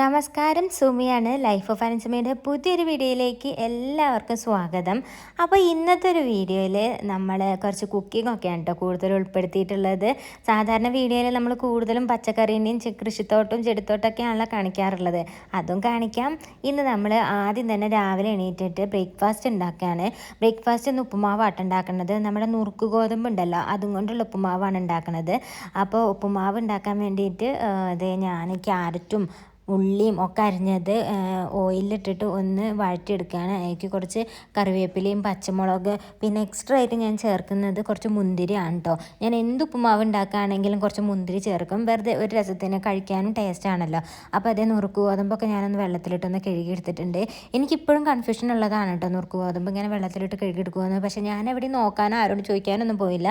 നമസ്കാരം സുമിയാണ്. Life of അനസുമിയുടെ പുതിയൊരു വീഡിയോയിലേക്ക് എല്ലാവർക്കും സ്വാഗതം. അപ്പോൾ ഇന്നത്തെ ഒരു വീഡിയോയിൽ നമ്മൾ കുറച്ച് കുക്കിംഗ് ഒക്കെയാണ് കേട്ടോ കൂടുതൽ ഉൾപ്പെടുത്തിയിട്ടുള്ളത്. സാധാരണ വീഡിയോയിൽ നമ്മൾ കൂടുതലും പച്ചക്കറീന്റെയും കൃഷിത്തോട്ടും കൃഷിത്തോട്ടവും ചെടിത്തോട്ടമൊക്കെയാണല്ലോ കാണിക്കാറുള്ളത്. അതും കാണിക്കാം. ഇന്ന് നമ്മൾ ആദ്യം തന്നെ രാവിലെ എണീറ്റിട്ട് ബ്രേക്ക്ഫാസ്റ്റ് ഉണ്ടാക്കുകയാണ്. ബ്രേക്ക്ഫാസ്റ്റ് ഒന്ന് ഉപ്പുമാവാട്ട് ഉണ്ടാക്കുന്നത്. നമ്മുടെ നുറുക്ക് ഗോതമ്പ് ഉണ്ടല്ലോ അതും കൊണ്ടുള്ള ഉപ്പുമാവാണ് ഉണ്ടാക്കുന്നത്. അപ്പോൾ ഉപ്പുമാവ് ഉണ്ടാക്കാൻ വേണ്ടിയിട്ട് അതെ ഞാൻ ക്യാരറ്റും ഉള്ളിയും ഒക്കെ അരിഞ്ഞത് ഓയിലിട്ടിട്ട് ഒന്ന് വഴറ്റിയെടുക്കുകയാണ്. അതിലേക്ക് കുറച്ച് കറിവേപ്പിലയും പച്ചമുളക് പിന്നെ എക്സ്ട്രാ ആയിട്ട് ഞാൻ ചേർക്കുന്നത് കുറച്ച് മുന്തിരിയാണ് കേട്ടോ ഞാൻ എന്ത് ഉപ്പുമാവ് ഉണ്ടാക്കുകയാണെങ്കിലും കുറച്ച് മുന്തിരി ചേർക്കും. വെറുതെ ഒരു രസത്തിന് കഴിക്കാനും ടേസ്റ്റ് ആണല്ലോ. അപ്പോൾ അതേ നുറുക്ക് ഗോതമ്പൊക്കെ ഞാനൊന്ന് വെള്ളത്തിലിട്ടൊന്ന് കഴുകിയെടുത്തിട്ടുണ്ട്. എനിക്കിപ്പോഴും കൺഫ്യൂഷൻ ഉള്ളതാണ് കേട്ടോ നുറുക്ക് ഗോതമ്പ് ഇങ്ങനെ വെള്ളത്തിലിട്ട് കഴുകിയെടുക്കുമെന്ന് പക്ഷേ ഞാൻ എവിടെ നോക്കാനോ ആരോട് ചോദിക്കാനൊന്നും പോയില്ല.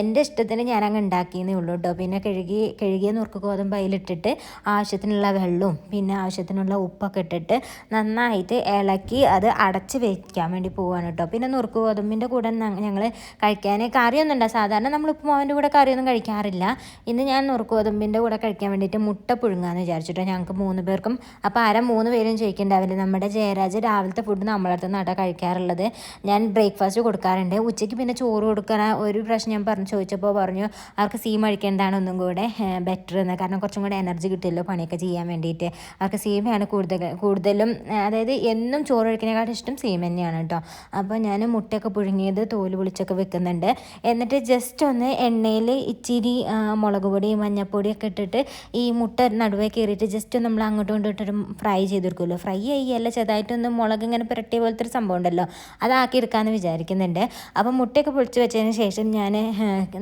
എന്റെ ഇഷ്ടത്തിന് ഞാനങ്ങ് ഉണ്ടാക്കിയെന്നേ ഉള്ളൂ കേട്ടോ പിന്നെ കഴുകി കഴുകിയ നുറുക്ക് ഗോതമ്പ് അതിലിട്ടിട്ട് ആവശ്യത്തിനുള്ള വെള്ളവും പിന്നെ ആവശ്യത്തിനുള്ള ഉപ്പൊക്കെ ഇട്ടിട്ട് നന്നായിട്ട് ഇളക്കി അത് അടച്ച് വെക്കാൻ വേണ്ടി പോവാണ് കേട്ടോ. പിന്നെ നുറുക്ക് ഗോതമ്പിന്റെ കൂടെ ഞങ്ങൾ കഴിക്കാൻ കറിയൊന്നും ഉണ്ടാകും സാധാരണ നമ്മൾ ഉപ്പുമാവിന്റെ കൂടെ കറിയൊന്നും കഴിക്കാറില്ല. ഇന്ന് ഞാൻ നുറുക്ക് ഗോതമ്പിന്റെ കൂടെ കഴിക്കാൻ വേണ്ടിയിട്ട് മുട്ട പുഴുങ്ങാന്ന് വിചാരിച്ചിട്ടോ ഞങ്ങൾക്ക് മൂന്ന് പേർക്കും അപ്പോൾ ആര മൂന്ന് പേരും ചോദിക്കണ്ടാവില്ല നമ്മുടെ ജയരാജ് രാവിലത്തെ ഫുഡ് നമ്മളടുത്ത് നട കഴിക്കാറുള്ളത്? ഞാൻ ബ്രേക്ക്ഫാസ്റ്റ് കൊടുക്കാറുണ്ട്. ഉച്ചയ്ക്ക് പിന്നെ ചോറ് കൊടുക്കണ ഒരു പ്രാവശ്യം ഞാൻ പറഞ്ഞു ചോദിച്ചപ്പോൾ പറഞ്ഞു അവർക്ക് സീം കഴിക്കേണ്ടതാണ് ഒന്നും കൂടെ ബെറ്റർ എന്ന് കാരണം കുറച്ചും കൂടെ എനർജി കിട്ടിയല്ലോ പണിയൊക്കെ ചെയ്യാൻ വേണ്ടിയിട്ട്. അവർക്ക് സീമയാണ് കൂടുതൽ കൂടുതലും അതായത് എന്നും ചോറ് കഴിക്കുന്നതിനെക്കാട്ടും ഇഷ്ടം സീമ തന്നെയാണ് കേട്ടോ അപ്പോൾ ഞാൻ മുട്ടയൊക്കെ പുഴുങ്ങിയത് തോൽ പൊളിച്ചൊക്കെ വെക്കുന്നുണ്ട്. എന്നിട്ട് ജസ്റ്റ് ഒന്ന് എണ്ണയിൽ ഇച്ചിരി മുളക് പൊടി മഞ്ഞൾപ്പൊടിയൊക്കെ ഇട്ടിട്ട് ഈ മുട്ട നടുവേ കയറിയിട്ട് ജസ്റ്റ് നമ്മൾ അങ്ങോട്ടും ഇങ്ങോട്ടും ഫ്രൈ ചെയ്തെടുക്കുമല്ലോ. ഫ്രൈ ചെയ്യല്ല ചെറുതായിട്ടൊന്ന് മുളക് ഇങ്ങനെ പുരട്ടിയ പോലത്തെ ഒരു സംഭവം ഉണ്ടല്ലോ. അതാക്കി എടുക്കാമെന്ന് വിചാരിക്കുന്നുണ്ട്. അപ്പോൾ മുട്ടയൊക്കെ പൊളിച്ച് വെച്ചതിന് ശേഷം ഞാൻ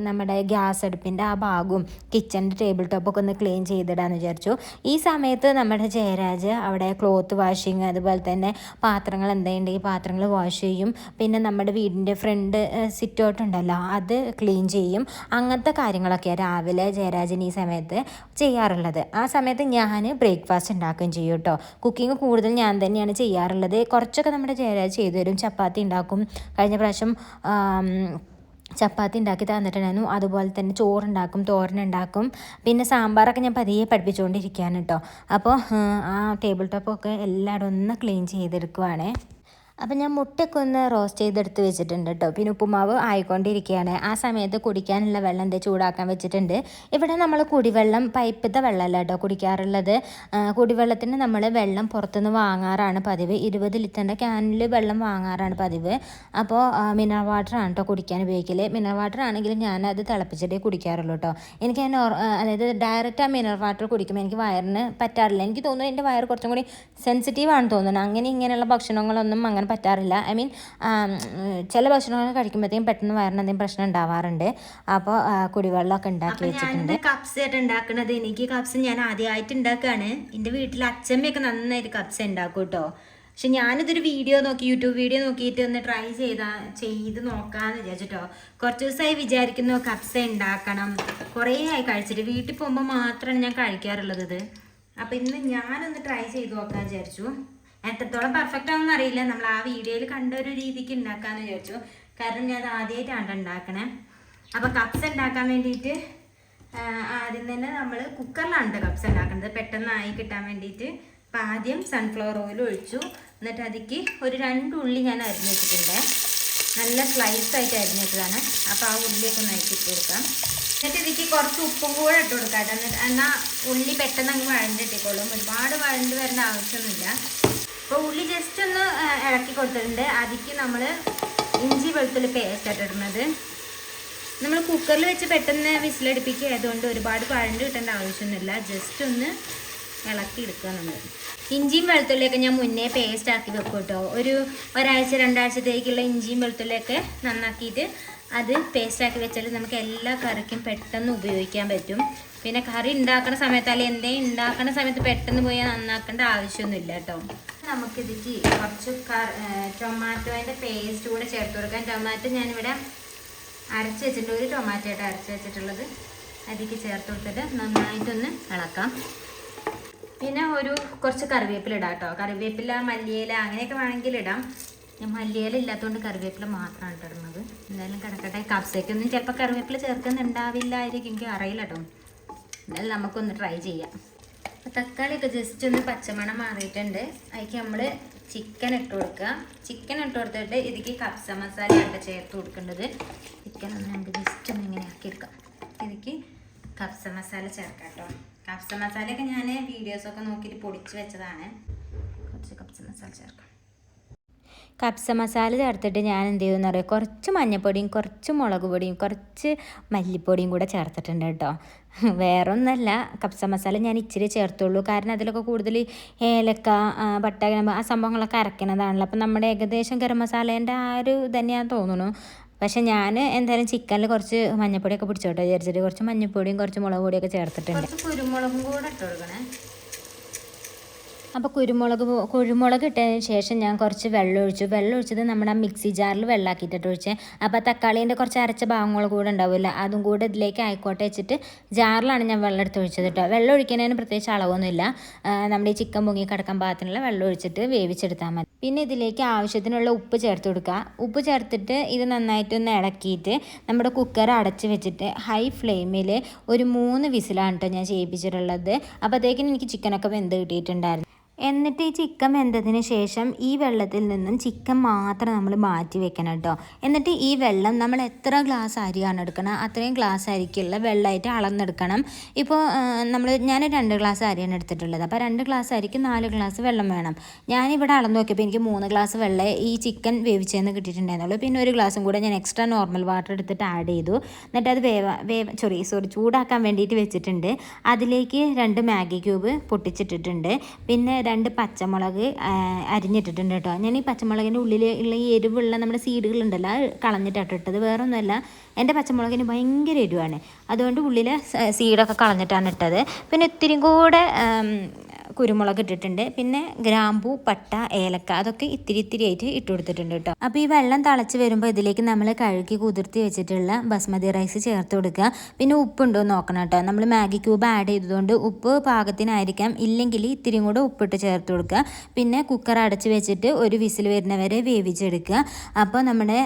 നമ്മുടെ ഗ്യാസ് അടുപ്പിന്റെ ആ ഭാഗവും കിച്ചണിന്റെ ടേബിൾ ടോപ്പൊക്കെ ഒന്ന് ക്ലീൻ ചെയ്തിടാമെന്ന് വിചാരിച്ചു. ഈ സമയത്ത് നമ്മുടെ ജയരാജ് അവിടെ ക്ലോത്ത് വാഷിങ് അതുപോലെ തന്നെ പാത്രങ്ങൾ എന്തെങ്കിലും പാത്രങ്ങൾ വാഷ് ചെയ്യും. പിന്നെ നമ്മുടെ വീടിന്റെ ഫ്രണ്ട് സിറ്റ് ഔട്ട് ഉണ്ടല്ലോ അത് ക്ലീൻ ചെയ്യും. അങ്ങനത്തെ കാര്യങ്ങളൊക്കെയാണ് രാവിലെ ജയരാജൻ ഈ സമയത്ത് ചെയ്യാറുള്ളത്. ആ സമയത്ത് ഞാൻ ബ്രേക്ക്ഫാസ്റ്റ് ഉണ്ടാക്കുകയും ചെയ്യും കേട്ടോ കുക്കിംഗ് കൂടുതൽ ഞാൻ തന്നെയാണ് ചെയ്യാറുള്ളത്. കുറച്ചൊക്കെ നമ്മുടെ ജയരാജ് ചെയ്തു തരും. ചപ്പാത്തി ഉണ്ടാക്കും. കഴിഞ്ഞ പ്രാവശ്യം ചപ്പാത്തി ഉണ്ടാക്കി തന്നിട്ടുണ്ടായിരുന്നു അതുപോലെ തന്നെ ചോറുണ്ടാക്കും തോരനുണ്ടാക്കും. പിന്നെ സാമ്പാറൊക്കെ ഞാൻ പതിയെ പഠിപ്പിച്ചുകൊണ്ടിരിക്കുകയാണ് കേട്ടോ. അപ്പോൾ ആ ടേബിൾ ടോപ്പൊക്കെ എല്ലായിടും ഒന്ന് ക്ലീൻ ചെയ്തെടുക്കുവാണേ. അപ്പം ഞാൻ മുട്ടയൊക്കെ ഒന്ന് റോസ്റ്റ് ചെയ്തെടുത്ത് വെച്ചിട്ടുണ്ട് കേട്ടോ. പിന്നെ ഉപ്പുമാവ് ആയിക്കൊണ്ടിരിക്കുകയാണ്. ആ സമയത്ത് കുടിക്കാനുള്ള വെള്ളം എന്താ ചൂടാക്കാൻ വെച്ചിട്ടുണ്ട്. ഇവിടെ നമ്മൾ കുടിവെള്ളം പൈപ്പിത്തെ വെള്ളമല്ല കേട്ടോ കുടിക്കാറുള്ളത്. കുടിവെള്ളത്തിന് നമ്മൾ വെള്ളം പുറത്തുനിന്ന് വാങ്ങാറാണ് പതിവ്. ഇരുപത് ലിറ്ററിന്റെ ക്യാനിൽ വെള്ളം വാങ്ങാറാണ് പതിവ്. അപ്പോൾ മിനറൽ വാട്ടറാണ് കേട്ടോ കുടിക്കാൻ ഉപയോഗിക്കൽ മിനറൽ വാട്ടർ ആണെങ്കിലും ഞാൻ അത് തിളപ്പിച്ചിട്ടേ കുടിക്കാറുള്ളൂ കേട്ടോ. എനിക്ക് അതായത് ഡയറക്റ്റ് ആ മിനറൽ വാട്ടർ കുടിക്കുമ്പോൾ എനിക്ക് വയറിന് പറ്റാറില്ല. എനിക്ക് തോന്നുന്നു എന്റെ വയർ കുറച്ചും കൂടി സെൻസിറ്റീവ് ആണെന്ന് തോന്നുന്നത് അങ്ങനെ ഇങ്ങനെയുള്ള ഭക്ഷണങ്ങളൊന്നും അങ്ങനെ പറ്റാറില്ല. ഐ മീൻ ചില ഭക്ഷണങ്ങൾ കഴിക്കുമ്പോഴത്തേക്കും പെട്ടെന്ന് വയറിന് എന്തെങ്കിലും പ്രശ്നം ഉണ്ടാവാറുണ്ട്. അപ്പോൾ കുടിവെള്ളമൊക്കെ ഉണ്ടാക്കി വെച്ചിട്ടുണ്ട്. കപ്സ് ആയിട്ട് ഉണ്ടാക്കുന്നത് എനിക്ക് കപ്സ് ഞാൻ ആദ്യമായിട്ട് ഉണ്ടാക്കുകയാണ് എന്റെ വീട്ടിൽ അച്ഛമ്മയൊക്കെ നന്നായിട്ട് കപ്സ് ഉണ്ടാക്കും കേട്ടോ. പക്ഷെ ഞാനിതൊരു വീഡിയോ നോക്കി യൂട്യൂബ് വീഡിയോ നോക്കിയിട്ട് ഒന്ന് ട്രൈ ചെയ്താ ചെയ്ത് നോക്കാന്ന് വിചാരിച്ചിട്ടോ. കുറച്ച് ദിവസമായി വിചാരിക്കുന്നു കപ്സ ഉണ്ടാക്കണം. കുറേ ആയി കഴിച്ചിട്ട് വീട്ടിൽ പോകുമ്പോൾ മാത്രമാണ് ഞാൻ കഴിക്കാറുള്ളത്. ഇത് അപ്പം ഇന്ന് ഞാനൊന്ന് ട്രൈ ചെയ്ത് നോക്കാൻ വിചാരിച്ചു. എത്രത്തോളം പെർഫെക്റ്റ് ആണെന്ന് അറിയില്ല. നമ്മൾ ആ വീഡിയോയിൽ കണ്ട ഒരു രീതിക്ക് ഉണ്ടാക്കാന്ന് വിചാരിച്ചു. കാരണം ഞാൻ അത് ആദ്യമായിട്ടാണ് ഉണ്ടാക്കണേ അപ്പോൾ കപ്സ് ഉണ്ടാക്കാൻ വേണ്ടിയിട്ട് ആദ്യം തന്നെ നമ്മൾ കുക്കറിലാണ് കപ്സ് ഉണ്ടാക്കുന്നത് പെട്ടെന്നായി കിട്ടാൻ വേണ്ടിയിട്ട് അപ്പം ആദ്യം സൺഫ്ലവർ ഓയിൽ ഒഴിച്ചു. എന്നിട്ട് അതിക്ക് ഒരു രണ്ട് ഉള്ളി ഞാൻ അരിഞ്ഞു വെച്ചിട്ടുണ്ട്. നല്ല സ്ലൈസ് ആയിട്ട് അരിഞ്ഞിട്ടതാണ് അപ്പോൾ ആ ഉള്ളിയൊക്കെ നയിച്ചിട്ട് കൊടുക്കാം. എന്നിട്ട് ഇതിക്ക് കുറച്ച് ഉപ്പും കൂടെ ഇട്ട് കൊടുക്കാം. എന്നിട്ട് എന്നാൽ ഉള്ളി പെട്ടെന്ന് അങ്ങ് വഴണ്ടിട്ടിക്കോളും ഒരുപാട് വഴണ്ട് വരേണ്ട ആവശ്യമൊന്നുമില്ല. അപ്പോൾ ഉള്ളി ജസ്റ്റ് ഒന്ന് ഇളക്കി കൊടുത്തിട്ടുണ്ട്. അതിക്ക് നമ്മൾ ഇഞ്ചി വെളുത്തുള്ളി പേസ്റ്റ് ഇട്ടിടുന്നത് നമ്മൾ കുക്കറിൽ വെച്ച് പെട്ടെന്ന് വിസിലടുപ്പിക്കുക ആയതുകൊണ്ട് ഒരുപാട് വഴണ്ട് കിട്ടേണ്ട ആവശ്യമൊന്നുമില്ല. ജസ്റ്റ് ഒന്ന് ഇളക്കി എടുക്കുക നമ്മൾ ഇഞ്ചിയും വെളുത്തുള്ളിയൊക്കെ ഞാൻ മുന്നേ പേസ്റ്റ് ആക്കി വെക്കും കേട്ടോ ഒരു ഒരാഴ്ച രണ്ടാഴ്ചത്തേക്കുള്ള ഇഞ്ചിയും വെളുത്തുള്ളിയൊക്കെ നന്നാക്കിയിട്ട് അത് പേസ്റ്റ് ആക്കി വെച്ചാൽ നമുക്ക് എല്ലാ കറിക്കും പെട്ടെന്ന് ഉപയോഗിക്കാൻ പറ്റും. പിന്നെ കറി ഉണ്ടാക്കുന്ന സമയത്ത് അല്ലെങ്കിൽ എന്തെങ്കിലും ഉണ്ടാക്കുന്ന സമയത്ത് പെട്ടെന്ന് പോയി നന്നാക്കേണ്ട ആവശ്യമൊന്നുമില്ല കേട്ടോ. നമുക്കിതിക്ക് കുറച്ച് ടൊമാറ്റോന്റെ പേസ്റ്റ് കൂടെ ചേർത്ത് കൊടുക്കാൻ ടൊമാറ്റോ ഞാനിവിടെ അരച്ച് വെച്ചിട്ടുണ്ട്. ഒരു ടൊമാറ്റോ ആയിട്ട് അരച്ച് വെച്ചിട്ടുള്ളത്. അതിലേക്ക് ചേർത്ത് കൊടുത്തിട്ട് നന്നായിട്ടൊന്ന് ഇളക്കാം. പിന്നെ ഒരു കുറച്ച് കറിവേപ്പില ഇടാം കേട്ടോ. കറിവേപ്പില മല്ലിയില അങ്ങനെയൊക്കെ വേണമെങ്കിൽ ഇടാം. ഞാൻ മല്ലിയില ഇല്ലാത്തതുകൊണ്ട് കറിവേപ്പില മാത്രമാണ് ഇടുന്നത്. എന്തായാലും കിടക്കട്ടെ. കപ്സയ്ക്കൊന്നും ചിലപ്പോൾ കറിവേപ്പില ചേർക്കുന്നുണ്ടാവില്ലായിരിക്കും. എനിക്ക് അറിയില്ല കേട്ടോ. എന്തായാലും നമുക്കൊന്ന് ട്രൈ ചെയ്യാം. അപ്പോൾ തക്കാളിയൊക്കെ ജസ്റ്റ് ഒന്ന് പച്ചമണം മാറിയിട്ടുണ്ട്. അതിലേക്ക് നമ്മൾ ചിക്കൻ ഇട്ട് കൊടുക്കുക. ചിക്കൻ ഇട്ട് കൊടുത്തിട്ട് ഇതിക്ക് കപ്സ ഒക്കെ ചേർത്ത് കൊടുക്കേണ്ടത്. ചിക്കൻ ഒന്ന് നമുക്ക് ജസ്റ്റ് ഒന്ന് ഇങ്ങനെ ആക്കിയെടുക്കാം ഇതിക്ക് കപ്സ മസാല ചേർക്കാം കേട്ടോ. കപ്സ മസാലയൊക്കെ ഞാൻ വീഡിയോസൊക്കെ നോക്കിയിട്ട് പൊടിച്ച് വെച്ചതാണ്. കുറച്ച് കപ്സ മസാല ചേർക്കാം. കപ്സ മസാല ചേർത്തിട്ട് ഞാൻ എന്ത് ചെയ്യുമെന്ന് പറയുക കുറച്ച് മഞ്ഞപ്പൊടിയും കുറച്ച് മുളക് പൊടിയും കുറച്ച് മല്ലിപ്പൊടിയും കൂടെ ചേർത്തിട്ടുണ്ട് കേട്ടോ. വേറെ കപ്സ മസാല ഞാൻ ഇച്ചിരി ചേർത്തുള്ളൂ. കാരണം അതിലൊക്കെ കൂടുതൽ ഏലക്ക പട്ട ആ സംഭവങ്ങളൊക്കെ അരക്കണതാണല്ലോ അപ്പം നമ്മുടെ ഏകദേശം ഗരം മസാലേന്റെ ആ ഒരു തന്നെയാണെന്ന് തോന്നുന്നു. പക്ഷെ ഞാൻ എന്തായാലും ചിക്കനിൽ കുറച്ച് മഞ്ഞപ്പൊടിയൊക്കെ പിടിച്ചോട്ടെ വിചാരിച്ചിട്ട് കുറച്ച് മഞ്ഞപ്പൊടിയും കുറച്ച് മുളക് പൊടിയൊക്കെ ചേർത്തിട്ടുണ്ട്. കുരുമുളകും കൂടെ ഇട്ട് കൊടുക്കണേ. അപ്പോൾ കുരുമുളക് കുരുമുളക് ഇട്ടതിന് ശേഷം ഞാൻ കുറച്ച് വെള്ളം ഒഴിച്ചു. വെള്ളം ഒഴിച്ചത് നമ്മുടെ മിക്സി ജാറിൽ വെള്ളമാക്കിയിട്ടിട്ട് ഒഴിച്ചേ. അപ്പോൾ തക്കാളീന്റെ കുറച്ച് അരച്ച ഭാഗങ്ങൾ കൂടെ ഉണ്ടാവില്ല. അതും കൂടെ ഇതിലേക്ക് ആയിക്കോട്ടെ വെച്ചിട്ട് ജാറിലാണ് ഞാൻ വെള്ളം എടുത്ത് ഒഴിച്ചത് കേട്ടോ. വെള്ളം ഒഴിക്കുന്നതിന് പ്രത്യേകിച്ച് അളവൊന്നുമില്ല. നമ്മുടെ ഈ ചിക്കൻ മുങ്ങി കിടക്കാൻ പാകത്തിനുള്ള വെള്ളം ഒഴിച്ചിട്ട് വേവിച്ചെടുത്താൽ മതി. പിന്നെ ഇതിലേക്ക് ആവശ്യത്തിനുള്ള ഉപ്പ് ചേർത്ത് കൊടുക്കുക. ഉപ്പ് ചേർത്തിട്ട് ഇത് നന്നായിട്ടൊന്ന് ഇളക്കിയിട്ട് നമ്മുടെ കുക്കർ അടച്ച് വെച്ചിട്ട് ഹൈ ഫ്ലെയിമിൽ ഒരു മൂന്ന് വിസിലാണ് കേട്ടോ ഞാൻ ചെയ്യിപ്പിച്ചിട്ടുള്ളത്. അപ്പോഴത്തേക്കിനും എനിക്ക് ചിക്കനൊക്കെ വെന്ത് കിട്ടിയിട്ടുണ്ടായിരുന്നു. എന്നിട്ട് ഈ ചിക്കൻ വെന്തതിന് ശേഷം ഈ വെള്ളത്തിൽ നിന്നും ചിക്കൻ മാത്രം നമ്മൾ മാറ്റി വെക്കണം കേട്ടോ. എന്നിട്ട് ഈ വെള്ളം നമ്മൾ എത്ര ഗ്ലാസ് അരിയാണ് എടുക്കണം? അത്രയും ഗ്ലാസ് അരിക്കുള്ള വെള്ളമായിട്ട് അളന്നെടുക്കണം. ഇപ്പോൾ നമ്മൾ ഞാൻ രണ്ട് ഗ്ലാസ് അരിയാണ് എടുത്തിട്ടുള്ളത്. അപ്പോൾ രണ്ട് ഗ്ലാസ് അരിക്ക് നാല് ഗ്ലാസ് വെള്ളം വേണം. ഞാനിവിടെ അളന്ന് നോക്കിയപ്പോൾ എനിക്ക് മൂന്ന് ഗ്ലാസ് വെള്ളം ഈ ചിക്കൻ വേവിച്ചതെന്ന് കിട്ടിയിട്ടുണ്ടായിരുന്നുള്ളൂ. പിന്നെ ഒരു ഗ്ലാസും കൂടെ ഞാൻ എക്സ്ട്രാ നോർമൽ വാട്ടർ എടുത്തിട്ട് ആഡ് ചെയ്തു. എന്നിട്ട് അത് വേവ വേവ സോറി സോറി ചൂടാക്കാൻ വേണ്ടിയിട്ട് വെച്ചിട്ടുണ്ട്. അതിലേക്ക് രണ്ട് മാഗി ക്യൂബ് പൊട്ടിച്ചിട്ടിട്ടുണ്ട്. പിന്നെ രണ്ട് പച്ചമുളക് അരിഞ്ഞിട്ടിട്ടുണ്ട് കേട്ടോ. ഞാൻ ഈ പച്ചമുളകിന്റെ ഉള്ളിൽ ഉള്ള ഈ എരിവുള്ള നമ്മുടെ സീഡുകളുണ്ടല്ലോ അത് കളഞ്ഞിട്ടാണ് ഇട്ടത്. വേറൊന്നുമല്ല എന്റെ പച്ചമുളകിന് ഭയങ്കര എരിവാണ്. അതുകൊണ്ട് ഉള്ളിലെ സീഡൊക്കെ കളഞ്ഞിട്ടാണ് ഇട്ടത്. പിന്നെ ഇത്തിരി കൂടെ കുരുമുളക് ഇട്ടിട്ടുണ്ട്. പിന്നെ ഗ്രാമ്പു പട്ട ഏലക്ക അതൊക്കെ ഇത്തിരി ഇത്തിരി ആയിട്ട് ഇട്ട് കൊടുത്തിട്ടുണ്ട് കേട്ടോ. അപ്പോൾ ഈ വെള്ളം തിളച്ച് വരുമ്പോൾ ഇതിലേക്ക് നമ്മൾ കഴുകി കുതിർത്തി വെച്ചിട്ടുള്ള ബസ്മതി റൈസ് ചേർത്ത് കൊടുക്കുക. പിന്നെ ഉപ്പുണ്ടോ നോക്കണം കേട്ടോ. നമ്മൾ മാഗി ക്യൂബ് ആഡ് ചെയ്തതുകൊണ്ട് ഉപ്പ് പാകത്തിനായിരിക്കാം. ഇല്ലെങ്കിൽ ഇത്തിരിയും കൂടെ ഉപ്പിട്ട് ചേർത്ത് കൊടുക്കുക. പിന്നെ കുക്കർ അടച്ച് വെച്ചിട്ട് ഒരു വിസിൽ വരുന്നവരെ വേവിച്ചെടുക്കുക. അപ്പോൾ നമ്മുടെ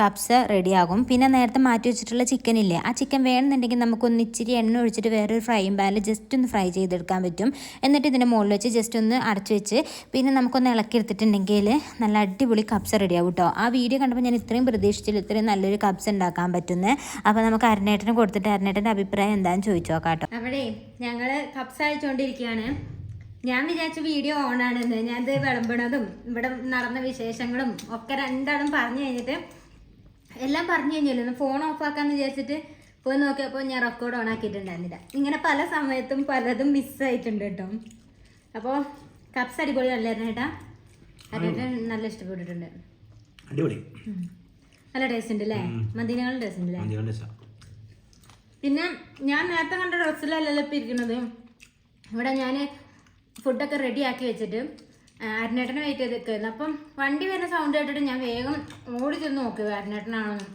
കപ്സ് റെഡിയാകും പിന്നെ നേരത്തെ മാറ്റി വെച്ചിട്ടുള്ള ചിക്കൻ ഇല്ലേ ആ ചിക്കൻ വേണമെന്നുണ്ടെങ്കിൽ നമുക്കൊന്ന് ഇച്ചിരി എണ്ണ ഒഴിച്ചിട്ട് വേറൊരു ഫ്രൈയും പാനിൽ ജസ്റ്റ് ഒന്ന് ഫ്രൈ ചെയ്തെടുക്കാൻ പറ്റും. എന്നിട്ട് ഇതിന്റെ മുകളിൽ വെച്ച് ജസ്റ്റ് ഒന്ന് അടച്ചു വെച്ച് പിന്നെ നമുക്കൊന്ന് ഇളക്കി എടുത്തിട്ടുണ്ടെങ്കിൽ നല്ല അടിപൊളി കപ്സ റെഡിയാവും കേട്ടോ ആ വീഡിയോ കണ്ടപ്പോൾ ഞാൻ ഇത്രയും പ്രതീക്ഷിച്ചില്ല ഇത്രയും നല്ലൊരു കപ്സ ഉണ്ടാക്കാൻ പറ്റുന്നത് അപ്പോൾ നമുക്ക് അരനേട്ടന് കൊടുത്തിട്ട് അരണേട്ടന്റെ അഭിപ്രായം എന്താണെന്ന് ചോദിച്ചു നോക്കാം കേട്ടോ അവിടെ ഞങ്ങൾ കപ്സ് അയച്ചുകൊണ്ടിരിക്കുകയാണ്. ഞാൻ വിചാരിച്ച വീഡിയോ ഓണാണെന്ന് ഇത് വിളമ്പണതും ഇവിടെ നടന്ന വിശേഷങ്ങളും ഒക്കെ രണ്ടാളും പറഞ്ഞു കഴിഞ്ഞിട്ട് എല്ലാം പറഞ്ഞു കഴിഞ്ഞല്ലോ. ഫോൺ ഓഫ് ആക്കാന്ന് വിചാരിച്ചിട്ട് പോയി നോക്കിയപ്പോൾ ഞാൻ റെക്കോർഡ് ഓൺ ആക്കിയിട്ടുണ്ടായിരുന്നില്ല. ഇങ്ങനെ പല സമയത്തും പലതും മിസ്സായിട്ടുണ്ട് കേട്ടോ. അപ്പോൾ കപ്സ് അടിപൊളി അല്ലായിരുന്നു ചേട്ടാ അതിട്ട് നല്ല ഇഷ്ടപ്പെട്ടിട്ടുണ്ട്. അടിപൊളി. നല്ല ടേസ്റ്റ് ഉണ്ട് അല്ലേ? മദീനകളുടെ ടേസ്റ്റ് ഉണ്ട് അല്ലേ? പിന്നെ ഞാൻ നേരത്തെ കണ്ട ഡ്രസ്സിലല്ലല്ലോ ഇപ്പം ഇരിക്കുന്നത്. ഇവിടെ ഞാൻ ഫുഡൊക്കെ റെഡി ആക്കി വെച്ചിട്ട് അരുണേട്ടനെ വെയിറ്റ് ചെയ്ത് നിൽക്കുന്നത് അപ്പം വണ്ടി വരുന്ന സൗണ്ട് കേട്ടിട്ട് ഞാൻ വേഗം ഓടി ചെന്ന് നോക്കുക അരുണേട്ടനാണെന്ന്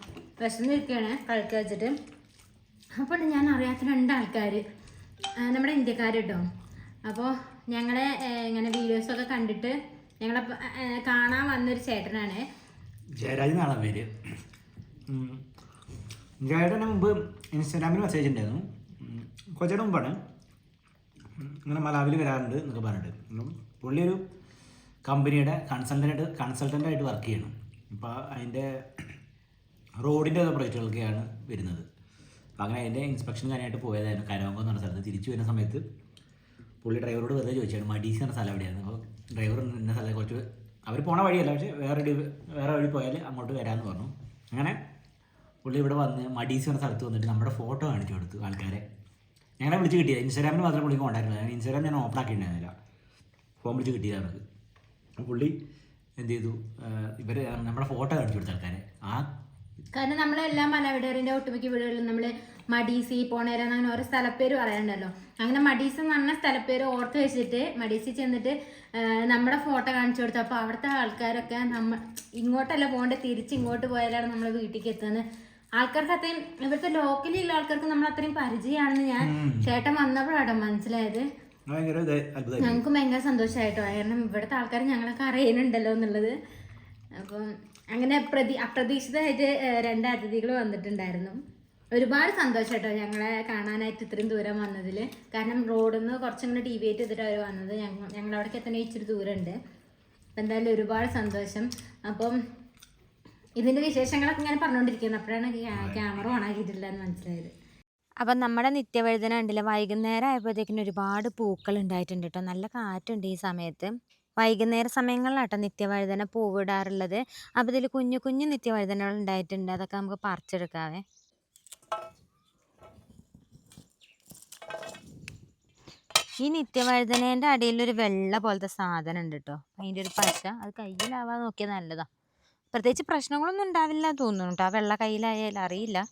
വിശന്നിരിക്കുകയാണ് കളിക്കുക വെച്ചിട്ട്. അപ്പോൾ ഞാൻ അറിയാത്ത രണ്ട് ആൾക്കാർ നമ്മുടെ ഇന്ത്യക്കാർ കേട്ടോ. അപ്പോൾ ഞങ്ങളെ ഇങ്ങനെ വീഡിയോസൊക്കെ കണ്ടിട്ട് ഞങ്ങളെ കാണാൻ വന്നൊരു ചേട്ടനാണ്. ജയരാജ് എന്നാണ് പേര്. ജയരാജന് മുമ്പ് ഇൻസ്റ്റാഗ്രാമിൽ മെസ്സേജ് ഉണ്ടായിരുന്നു ഉം. മുമ്പാണ്. ഇങ്ങനെ മലാവിൽ വരാറുണ്ട് എന്നൊക്കെ പറഞ്ഞിട്ട്. പുള്ളി ഒരു കമ്പനിയുടെ കൺസൾട്ടന്റായിട്ട് കൺസൾട്ടന്റായിട്ട് വർക്ക് ചെയ്യണം. അപ്പോൾ അതിന്റെ റോഡിന്റെ പ്രൊജക്റ്റുകളൊക്കെയാണ് വരുന്നത്. അപ്പോൾ അങ്ങനെ അതിന്റെ ഇൻസ്പെക്ഷൻ കാര്യമായിട്ട് പോയതായിരുന്നു. കരോങ്കം എന്ന് പറഞ്ഞ സ്ഥലത്ത് തിരിച്ചു വരുന്ന സമയത്ത്. പുള്ളി ഡ്രൈവറോട് വെറുതെ ചോദിച്ചാണ് മഡീസ് എന്ന സ്ഥലം എവിടെയായിരുന്നു അപ്പോൾ ഡ്രൈവർ നിന്ന സ്ഥലം കുറച്ച് അവർ പോണ വഴിയല്ല പക്ഷേ വേറെ വേറെ വഴി പോയാൽ അങ്ങോട്ട് വരാമെന്ന് പറഞ്ഞു. അങ്ങനെ പുള്ളി ഇവിടെ വന്ന് മഡീസ് എന്ന സ്ഥലത്ത് വന്നിട്ട് നമ്മുടെ ഫോട്ടോ കാണിച്ചു കൊടുത്തു ആൾക്കാരെ. ഞങ്ങളെ വിളിച്ച് കിട്ടിയത്. ഇൻസ്റ്റാഗ്രാമിൽ മാത്രമേ പുള്ളി കോണ്ടാക്ട് ഞാൻ ഇൻസ്റ്റാഗ്രാം ഞാൻ ഓപ്പൺ ആക്കിയിട്ടുണ്ടായിരുന്നില്ല. ഫോൺ വിളിച്ച് കിട്ടിയതാണ് നമുക്ക് പുള്ളി എന്ത് ചെയ്തു? ഇവർ നമ്മുടെ ഫോട്ടോ കാണിച്ചു കൊടുത്ത ആൾക്കാരെ. ആ കാരണം നമ്മളെല്ലാം മലവിടേറിന്റെ ഒട്ടുമിക്ക വീടുകളിലും നമ്മൾ മഡീസി പോണേര അങ്ങനെ ഓരോ സ്ഥലപ്പേര് പറയാനുണ്ടല്ലോ അങ്ങനെ മഡീസ് എന്ന് പറഞ്ഞ സ്ഥലപ്പേര് ഓർത്ത് വെച്ചിട്ട് മഡീസി ചെന്നിട്ട് നമ്മുടെ ഫോട്ടോ കാണിച്ചു കൊടുത്തു. അപ്പോൾ അവിടുത്തെ ആൾക്കാരൊക്കെ നമ്മ ഇങ്ങോട്ടല്ല പോകേണ്ടത് തിരിച്ച് ഇങ്ങോട്ട് പോയാലാണ് നമ്മൾ വീട്ടിലേക്ക് എത്തുന്നത്. ആൾക്കാർക്ക് അത്രയും ഇവിടുത്തെ ലോക്കലിലുള്ള ആൾക്കാർക്ക് നമ്മൾ അത്രയും പരിചയമാണെന്ന് ഞാൻ ചേട്ടൻ വന്നപ്പോഴാട്ടോ മനസ്സിലായത്. ഞങ്ങൾക്ക് ഭയങ്കര സന്തോഷമായിട്ടോ? കാരണം ഇവിടുത്തെ ആൾക്കാർ ഞങ്ങളൊക്കെ അറിയുന്നുണ്ടല്ലോ എന്നുള്ളത്. അപ്പം അങ്ങനെ പ്രതി അപ്രതീക്ഷിതമായിട്ട് രണ്ട് അതിഥികൾ വന്നിട്ടുണ്ടായിരുന്നു. ഒരുപാട് സന്തോഷം കേട്ടോ ഞങ്ങളെ കാണാനായിട്ട് ഇത്രയും ദൂരം വന്നതിൽ കാരണം റോഡിൽ നിന്ന് കുറച്ചിങ്ങനെ ഡീവിയേറ്റ് ചെയ്തിട്ട് അവർ വന്നത് ഞങ്ങൾ ഞങ്ങളവിടേക്ക് എത്തണ ഇച്ചിരി ദൂരമുണ്ട് അപ്പം എന്തായാലും ഒരുപാട് സന്തോഷം. അപ്പം ഇതിന്റെ വിശേഷങ്ങളൊക്കെ ഇങ്ങനെ പറഞ്ഞുകൊണ്ടിരിക്കുന്നത് അപ്പോഴാണ് ക്യാമറ ഓൺ ആക്കിയിട്ടില്ല എന്ന് മനസ്സിലായത്. അപ്പം നമ്മുടെ നിത്യവഴുതന ഉണ്ടല്ലോ വൈകുന്നേരം ആയപ്പോഴത്തേക്കിന് ഒരുപാട് പൂക്കൾ ഉണ്ടായിട്ടുണ്ട് കേട്ടോ. നല്ല കാറ്റുണ്ട് ഈ സമയത്ത്. വൈകുന്നേര സമയങ്ങളിലാട്ടോ നിത്യവഴുതന പൂവിടാറുള്ളത്. അപ്പോൾ ഇതിൽ കുഞ്ഞു കുഞ്ഞു നിത്യവഴുതനകൾ ഉണ്ടായിട്ടുണ്ട്. അതൊക്കെ നമുക്ക് പറിച്ചെടുക്കാവേ. ഈ നിത്യമഴുതനേന്റെ അടിയിൽ ഒരു വെള്ള പോലത്തെ സാധനം ഉണ്ട് കേട്ടോ അതിന്റെ ഒരു പച്ച. അത് കയ്യിലാവാൻ നോക്കിയാൽ നല്ലതാ. പ്രത്യേകിച്ച് പ്രശ്നങ്ങളൊന്നും ഉണ്ടാവില്ല തോന്നുന്നു കേട്ടോ ആ വെള്ള കയ്യിലായാലും അറിയില്ല.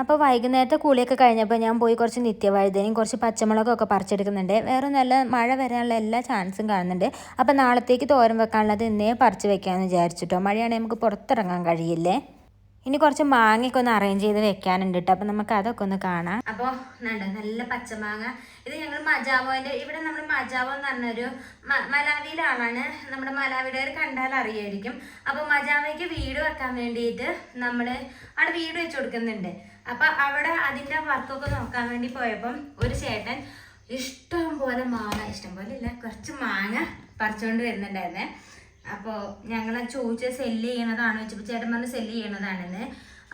അപ്പോൾ വൈകുന്നേരത്തെ കൂളിയൊക്കെ കഴിഞ്ഞപ്പോൾ ഞാൻ പോയി കുറച്ച് നിത്യവഴുതനയും കുറച്ച് പച്ചമുളകും ഒക്കെ പറിച്ചെടുക്കുന്നുണ്ട്. വേറെ നല്ല മഴ വരാനുള്ള എല്ലാ ചാൻസും കാണുന്നുണ്ട്. അപ്പോൾ നാളത്തേക്ക് തോരൻ വെക്കാനുള്ളത് ഇന്നേ പറിച്ച് വെക്കാമെന്ന് വിചാരിച്ചിട്ടോ. മഴയാണെങ്കിൽ നമുക്ക് പുറത്തിറങ്ങാൻ കഴിയില്ലേ? ഇനി കുറച്ച് മാങ്ങയൊക്കെ ഒന്ന് അറേഞ്ച് ചെയ്ത് വെക്കാനുണ്ട് കേട്ടോ അപ്പം നമുക്ക് അതൊക്കെ ഒന്ന് കാണാം. അപ്പോൾ നല്ല പച്ചമാങ്ങ. ഇത് ഞങ്ങൾ മജാവോന്റെ ഇവിടെ നമ്മൾ മജാവോ എന്ന് പറഞ്ഞൊരു മ- മലാവിയിലെ നമ്മുടെ മലാവിയുടെ കണ്ടാൽ അറിയായിരിക്കും. അപ്പോൾ മജാവയ്ക്ക് വീട് വെക്കാൻ വേണ്ടിയിട്ട് നമ്മൾ അവിടെ വീട് വെച്ച് കൊടുക്കുന്നുണ്ട്. അപ്പൊ അവിടെ അതിന്റെ വർക്കൊക്കെ നോക്കാൻ വേണ്ടി പോയപ്പം ഒരു ചേട്ടൻ ഇഷ്ടം പോലെ മാങ്ങ ഇഷ്ടം പോലെ ഇല്ല കുറച്ച് മാങ്ങ പറിച്ചുകൊണ്ട് വരുന്നുണ്ടായിരുന്നേ. അപ്പോൾ ഞങ്ങൾ ചോദിച്ച സെല്ല് ചെയ്യണതാണോ വെച്ചപ്പോൾ ചേട്ടൻ പറഞ്ഞ് സെല്ല് ചെയ്യണതാണെന്ന്.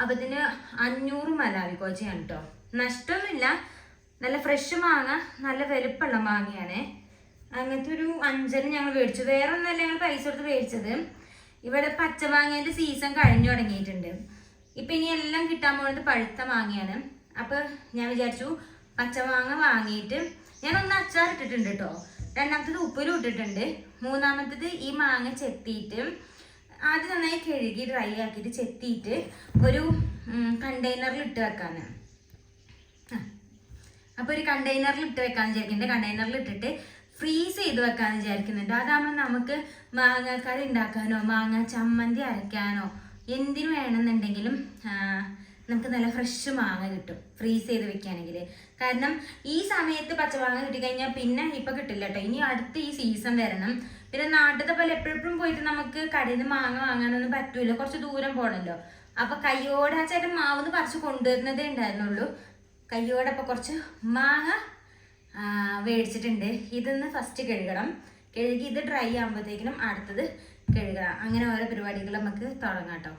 അപ്പൊ ഇതിന് അഞ്ഞൂറ് മലാവി കോച്ചയാണ് കേട്ടോ നഷ്ടമൊന്നുമില്ല. നല്ല ഫ്രഷ് മാങ്ങ നല്ല വലുപ്പമുള്ള മാങ്ങയാണ്. അങ്ങനത്തെ ഒരു അഞ്ചര ഞങ്ങൾ മേടിച്ചു. വേറെ ഒന്നല്ല ഞങ്ങൾ പൈസ കൊടുത്ത് മേടിച്ചത്. ഇവിടെ പച്ചമാങ്ങേന്റെ സീസൺ കഴിഞ്ഞു തുടങ്ങിയിട്ടുണ്ട്. ഇപ്പം ഇനി എല്ലാം കിട്ടാൻ പോകുന്നത് പഴുത്ത മാങ്ങയാണ്. അപ്പോൾ ഞാൻ വിചാരിച്ചു പച്ചമാങ്ങ വാങ്ങിയിട്ട് ഞാൻ ഒന്ന് അച്ചാർ ഇട്ടിട്ടുണ്ട് കേട്ടോ രണ്ടാമത്തത് ഉപ്പിലും ഇട്ടിട്ടുണ്ട്. മൂന്നാമത്തത് ഈ മാങ്ങ ചെത്തിയിട്ട് ആദ്യം നന്നായി കഴുകി ഡ്രൈ ആക്കിയിട്ട് ചെത്തിയിട്ട് ഒരു കണ്ടെയ്നറിൽ ഇട്ട് വെക്കാനാണ് അപ്പോൾ ഒരു കണ്ടെയ്നറിൽ ഇട്ട് വെക്കാന്ന് വിചാരിക്കുന്നുണ്ട് കണ്ടെയ്നറിൽ ഇട്ടിട്ട് ഫ്രീസ് ചെയ്ത് വെക്കാന്ന് വിചാരിക്കുന്നുണ്ട്. അതാകുമ്പോൾ നമുക്ക് മാങ്ങാക്കറി ഉണ്ടാക്കാനോ മാങ്ങ ചമ്മന്തി അരയ്ക്കാനോ എന്തിനു വേണമെന്നുണ്ടെങ്കിലും നമുക്ക് നല്ല ഫ്രഷ് മാങ്ങ കിട്ടും. ഫ്രീസ് ചെയ്ത് വെക്കുകയാണെങ്കിൽ കാരണം ഈ സമയത്ത് പച്ചമാങ്ങ കിട്ടിക്കഴിഞ്ഞാൽ പിന്നെ ഇപ്പം കിട്ടില്ല കേട്ടോ ഇനി അടുത്ത ഈ സീസൺ വരണം. പിന്നെ നാട്ടിലത്തെ പോലെ എപ്പോഴും പോയിട്ട് നമുക്ക് കടയിൽ നിന്ന് മാങ്ങ വാങ്ങാനൊന്നും പറ്റൂല. കുറച്ച് ദൂരം പോകണമല്ലോ അപ്പൊ കയ്യോടെ ചേട്ടൻ മാവെന്ന് പറിച്ച് കൊണ്ടുവരുന്നതേ ഉണ്ടായിരുന്നുള്ളൂ. കയ്യോടെ അപ്പൊ കുറച്ച് മാങ്ങ മേടിച്ചിട്ടുണ്ട്. ഇതൊന്ന് ഫസ്റ്റ് കഴുകണം. കഴുകി ഇത് ഡ്രൈ ആകുമ്പോഴത്തേക്കിനും അടുത്തത് കഴുകണം അങ്ങനെ ഓരോ പരിപാടികൾ നമുക്ക് തുടങ്ങാം കേട്ടോ.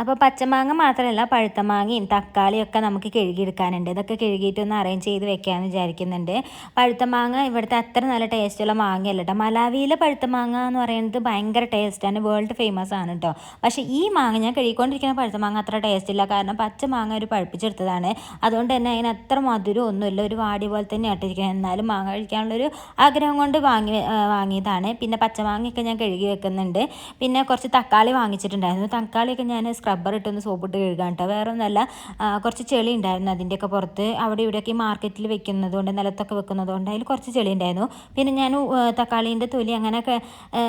അപ്പോൾ പച്ചമാങ്ങ മാത്രമല്ല പഴുത്ത മാങ്ങയും തക്കാളിയും ഒക്കെ നമുക്ക് കഴുകിയെടുക്കാനുണ്ട്. ഇതൊക്കെ കഴുകിയിട്ട് ഒന്ന് അറേഞ്ച് ചെയ്ത് വെക്കാമെന്ന് വിചാരിക്കുന്നുണ്ട്. പഴുത്ത മാങ്ങ ഇവിടുത്തെ അത്ര നല്ല ടേസ്റ്റുള്ള മാങ്ങയല്ല കേട്ടോ മലാവിയിലെ പഴുത്ത മാങ്ങ എന്ന് പറയുന്നത് ഭയങ്കര ടേസ്റ്റാണ് വേൾഡ് ഫേമസ് ആണ് കേട്ടോ പക്ഷേ ഈ മാങ്ങ ഞാൻ കഴുകിക്കൊണ്ടിരിക്കുന്ന പഴുത്ത മാങ്ങ അത്ര ടേസ്റ്റ് ഇല്ല. കാരണം പച്ച മാങ്ങ ഒരു പഴുപ്പിച്ചെടുത്തതാണ്. അതുകൊണ്ട് തന്നെ അതിന് അത്ര മധുരം ഒന്നുമില്ല. ഒരു വാടി പോലെ തന്നെ ആട്ടിരിക്കുന്നത് എന്നാലും മാങ്ങ കഴിക്കാനുള്ളൊരു ആഗ്രഹം കൊണ്ട് വാങ്ങി വാങ്ങിയതാണ്. പിന്നെ പച്ചമാങ്ങയൊക്കെ ഞാൻ കഴുകി വെക്കുന്നുണ്ട്. പിന്നെ കുറച്ച് തക്കാളി വാങ്ങിച്ചിട്ടുണ്ടായിരുന്നു. തക്കാളിയൊക്കെ ഞാൻ സ്ക്രബ്ബർ ഇട്ടൊന്ന് സോപ്പിട്ട് കഴുകാൻ കേട്ടോ വേറെ ഒന്നല്ല കുറച്ച് ചെളി ഉണ്ടായിരുന്നു അതിന്റെയൊക്കെ പുറത്ത്. അവിടെ ഇവിടെയൊക്കെ ഈ മാർക്കറ്റിൽ വെക്കുന്നത് കൊണ്ട് നിലത്തൊക്കെ വെക്കുന്നത് കൊണ്ട് അതിൽ കുറച്ച് ചെളി ഉണ്ടായിരുന്നു. പിന്നെ ഞാൻ തക്കാളീന്റെ തൊലി അങ്ങനെയൊക്കെ ആ,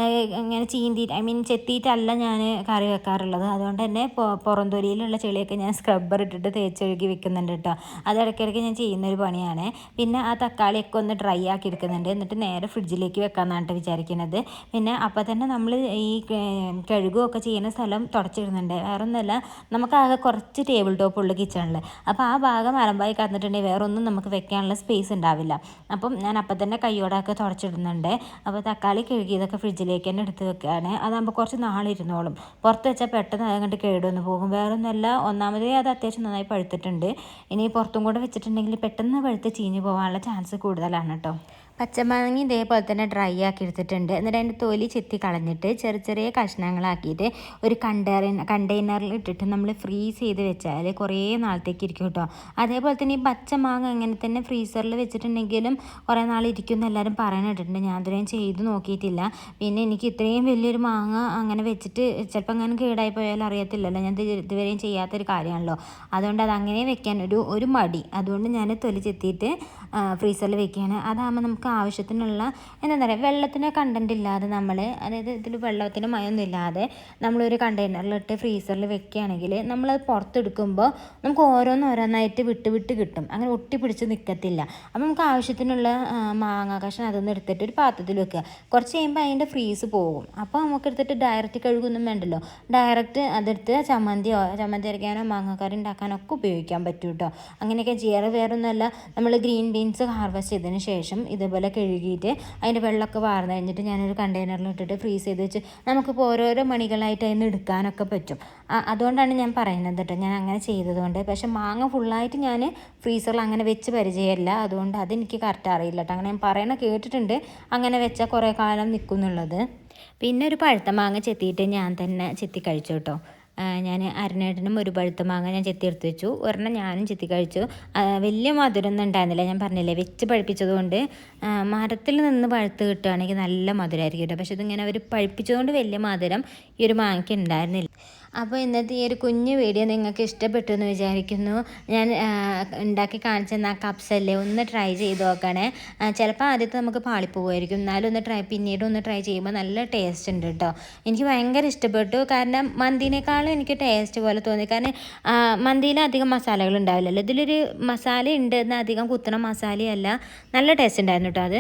ഇങ്ങനെ ചീന്തി ഐ മീൻ ചെത്തിയിട്ടല്ല ഞാൻ കറി വെക്കാറുള്ളത്. അതുകൊണ്ട് തന്നെ പുറം തൊലിയിലുള്ള ചെളിയൊക്കെ ഞാൻ സ്ക്രബ്ബർ ഇട്ടിട്ട് തേച്ചൊഴുകി വെക്കുന്നുണ്ട് കേട്ടോ അത് ഇടയ്ക്കിടയ്ക്ക് ഞാൻ ചെയ്യുന്നൊരു പണിയാണ്. പിന്നെ ആ തക്കാളിയൊക്കെ ഒന്ന് ഡ്രൈ ആക്കി എടുക്കുന്നുണ്ട്. എന്നിട്ട് നേരെ ഫ്രിഡ്ജിലേക്ക് വെക്കാമെന്നാണ് വിചാരിക്കുന്നത് പിന്നെ അപ്പോൾ തന്നെ നമ്മൾ ഈ കഴുകുകയൊക്കെ ചെയ്യുന്ന സ്ഥലം തുടച്ചിടുന്നുണ്ട്. വേറെ ഒന്നുമല്ല നമുക്കാകെ കുറച്ച് ടേബിൾ ടോപ്പ് ഉള്ള കിച്ചണിൽ അപ്പോൾ ആ ഭാഗം അലമ്പായി കടന്നിട്ടുണ്ടെങ്കിൽ വേറൊന്നും നമുക്ക് വെക്കാനുള്ള സ്പേസ് ഉണ്ടാവില്ല. അപ്പം ഞാൻ അപ്പം തന്നെ കൈയോടൊക്കെ തുടച്ചിടുന്നുണ്ട്. അപ്പോൾ തക്കാളി കഴുകിയതൊക്കെ ഫ്രിഡ്ജിലേക്ക് തന്നെ എടുത്ത് വെക്കുകയാണ് അതാകുമ്പോൾ കുറച്ച് നാളിരുന്നോളും പുറത്ത് വെച്ചാൽ പെട്ടെന്ന് അതങ്ങോട്ട് കേടുവന്ന് പോകും. വേറൊന്നുമല്ല ഒന്നാമതേ അത് അത്യാവശ്യം നന്നായി പഴുത്തിട്ടുണ്ട്. ഇനി പുറത്തും കൂടെ വെച്ചിട്ടുണ്ടെങ്കിൽ പെട്ടെന്ന് പഴുത്ത് ചീഞ്ഞ് പോകാനുള്ള ചാൻസ് കൂടുതലാണ് കേട്ടോ. പച്ചമാങ്ങ ഇതേപോലെ തന്നെ ഡ്രൈ ആക്കി എടുത്തിട്ടുണ്ട് എന്നിട്ട് അതിന്റെ തൊലി ചെത്തി കളഞ്ഞിട്ട് ചെറിയ ചെറിയ കഷ്ണങ്ങളാക്കിയിട്ട് ഒരു കണ്ടെയ്നർ കണ്ടെയ്നറിൽ ഇട്ടിട്ട് നമ്മൾ ഫ്രീസ് ചെയ്ത് വെച്ചാൽ കുറേ നാളത്തേക്ക് ഇരിക്കും കേട്ടോ. അതേപോലെ തന്നെ ഈ പച്ചമാങ്ങ അങ്ങനെ തന്നെ ഫ്രീസറിൽ വെച്ചിട്ടുണ്ടെങ്കിലും കുറേ നാൾ ഇരിക്കും എന്ന് എല്ലാവരും പറയുന്നത് കേട്ടിട്ടുണ്ട്. ഞാൻ ഇതുവരെയും ചെയ്ത് നോക്കിയിട്ടില്ല. പിന്നെ എനിക്ക് ഇത്രയും വലിയൊരു മാങ്ങ അങ്ങനെ വെച്ചിട്ട് ചിലപ്പോൾ അങ്ങനെ കേടായി പോയാൽ അറിയത്തില്ലല്ലോ. ഞാൻ ഇത് ഇതുവരെയും ചെയ്യാത്തൊരു കാര്യമാണല്ലോ. അതുകൊണ്ട് അത് അങ്ങനെ വെക്കാൻ ഒരു ഒരു മടി. അതുകൊണ്ട് ഞാൻ തൊലി ചെത്തിയിട്ട് ഫ്രീസറിൽ വെക്കുകയാണ് അതാകുമ്പോൾ നമുക്ക് ആവശ്യത്തിനുള്ള എന്താ പറയുക വെള്ളത്തിന് കണ്ടന്റ് ഇല്ലാതെ നമ്മൾ അതായത് ഇതിൽ വെള്ളത്തിന് മയൊന്നും ഇല്ലാതെ നമ്മളൊരു കണ്ടെയ്നറിലിട്ട് ഫ്രീസറിൽ വെക്കുകയാണെങ്കിൽ നമ്മളത് പുറത്തെടുക്കുമ്പോൾ നമുക്ക് ഓരോന്നോരോന്നായിട്ട് വിട്ട് വിട്ട് കിട്ടും. അങ്ങനെ ഒട്ടി പിടിച്ച് നിൽക്കത്തില്ല അപ്പോൾ നമുക്ക് ആവശ്യത്തിനുള്ള മാങ്ങ കഷ്ണം അതൊന്ന് എടുത്തിട്ട് ഒരു പാത്രത്തിൽ വെക്കുക. കുറച്ച് കഴിയുമ്പോൾ അതിന്റെ ഫ്രീസ് പോകും. അപ്പോൾ നമുക്ക് എടുത്തിട്ട് ഡയറക്റ്റ് കഴുകൊന്നും വേണ്ടല്ലോ. ഡയറക്റ്റ് അതെടുത്ത് ചമ്മന്തിയോ ചമ്മന്തി അരയ്ക്കാനോ മാങ്ങാക്കറി ഉണ്ടാക്കാനോ ഒക്കെ ഉപയോഗിക്കാൻ പറ്റും കേട്ടോ അങ്ങനെയൊക്കെ ചെയ്യാറ്. വേറൊന്നുമല്ല നമ്മൾ ഗ്രീൻ ബീൻസ് ഹാർവെസ്റ്റ് ചെയ്തതിന് ശേഷം ഇതുപോലെ കഴുകിയിട്ട് അതിന്റെ വെള്ളമൊക്കെ വാർന്നു കഴിഞ്ഞിട്ട് ഞാനൊരു കണ്ടെയ്നറിൽ ഇട്ടിട്ട് ഫ്രീസ് ചെയ്ത് വെച്ച് നമുക്കിപ്പോൾ ഓരോരോ മണികളായിട്ട് അതിന് എടുക്കാനൊക്കെ പറ്റും. അതുകൊണ്ടാണ് ഞാൻ പറയുന്നത് കേട്ടോ ഞാൻ അങ്ങനെ ചെയ്തതുകൊണ്ട് പക്ഷേ മാങ്ങ ഫുള്ളായിട്ട് ഞാൻ ഫ്രീസറിൽ അങ്ങനെ വെച്ച് പരിചയമല്ല. അതുകൊണ്ട് അതെനിക്ക് കറക്റ്റ് അറിയില്ല കേട്ടോ അങ്ങനെ ഞാൻ പറയണ കേട്ടിട്ടുണ്ട്. അങ്ങനെ വെച്ചാൽ കുറേ കാലം നിൽക്കുന്നുള്ളത് പിന്നെ ഒരു പഴുത്ത മാങ്ങ ചെത്തിയിട്ട് ഞാൻ തന്നെ ചെത്തി കഴിച്ചു കേട്ടോ ഞാൻ അരനേട്ടനും ഒരു പഴുത്ത മാങ്ങ ഞാൻ ചെത്തി എടുത്ത് വെച്ചു. ഒരെണ്ണം ഞാനും ചെത്തി കഴിച്ചു. വലിയ മധുരമൊന്നും ഉണ്ടായിരുന്നില്ല. ഞാൻ പറഞ്ഞില്ലേ വെച്ച് പഴുപ്പിച്ചതുകൊണ്ട് മരത്തിൽ നിന്ന് പഴുത്ത് കിട്ടുകയാണെങ്കിൽ നല്ല മധുരമായിരിക്കും കേട്ടോ. പക്ഷെ ഇതിങ്ങനെ അവർ പഴുപ്പിച്ചതുകൊണ്ട് വലിയ മധുരം ഈ ഒരു മാങ്ങയ്ക്ക് ഉണ്ടായിരുന്നില്ല. അപ്പോൾ ഇന്നത്തെ ഈ ഒരു കുഞ്ഞു വീഡിയോ നിങ്ങൾക്ക് ഇഷ്ടപ്പെട്ടു എന്ന് വിചാരിക്കുന്നു. ഞാൻ ഉണ്ടാക്കി കാണിച്ചെന്ന കപ്സല്ലേ ഒന്ന് ട്രൈ ചെയ്ത് നോക്കണേ. ചിലപ്പോൾ ആദ്യത്തെ നമുക്ക് പാളിപ്പോകുമായിരിക്കും എന്നാലും ഒന്ന് ട്രൈ പിന്നീട് ഒന്ന് ട്രൈ ചെയ്യുമ്പോൾ നല്ല ടേസ്റ്റ് ഉണ്ട് കേട്ടോ എനിക്ക് ഭയങ്കര ഇഷ്ടപ്പെട്ടു. കാരണം മന്തിനേക്കാളും എനിക്ക് ടേസ്റ്റ് പോലെ തോന്നി. കാരണം മന്തിയിൽ അധികം മസാലകൾ ഉണ്ടാവില്ലല്ലോ. ഇതിലൊരു മസാല ഉണ്ട് അധികം കുത്തണ മസാലയല്ല. നല്ല ടേസ്റ്റ് ഉണ്ടായിരുന്നു കേട്ടോ അത്.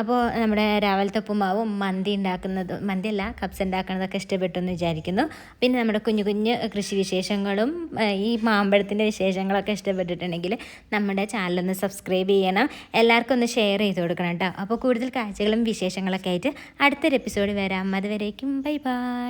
അപ്പോൾ നമ്മുടെ രാവിലത്തെ ഉപ്പുമാവും മന്തി ഉണ്ടാക്കുന്നത് മന്തിയല്ല കപ്സ് ഉണ്ടാക്കുന്നതൊക്കെ ഇഷ്ടപ്പെട്ടു എന്ന് വിചാരിക്കുന്നു. പിന്നെ നമ്മുടെ കുഞ്ഞു കുഞ്ഞു കൃഷി വിശേഷങ്ങളും ഈ മാമ്പഴത്തിന്റെ വിശേഷങ്ങളൊക്കെ ഇഷ്ടപ്പെട്ടിട്ടുണ്ടെങ്കിൽ നമ്മുടെ ചാനലൊന്ന് സബ്സ്ക്രൈബ് ചെയ്യണം. എല്ലാവർക്കും ഒന്ന് ഷെയർ ചെയ്ത് കൊടുക്കണം കേട്ടോ. അപ്പോൾ കൂടുതൽ കാഴ്ചകളും വിശേഷങ്ങളൊക്കെ ആയിട്ട് അടുത്തൊരു എപ്പിസോഡ് വരാം. അതുവരേക്കും ബൈ ബൈ.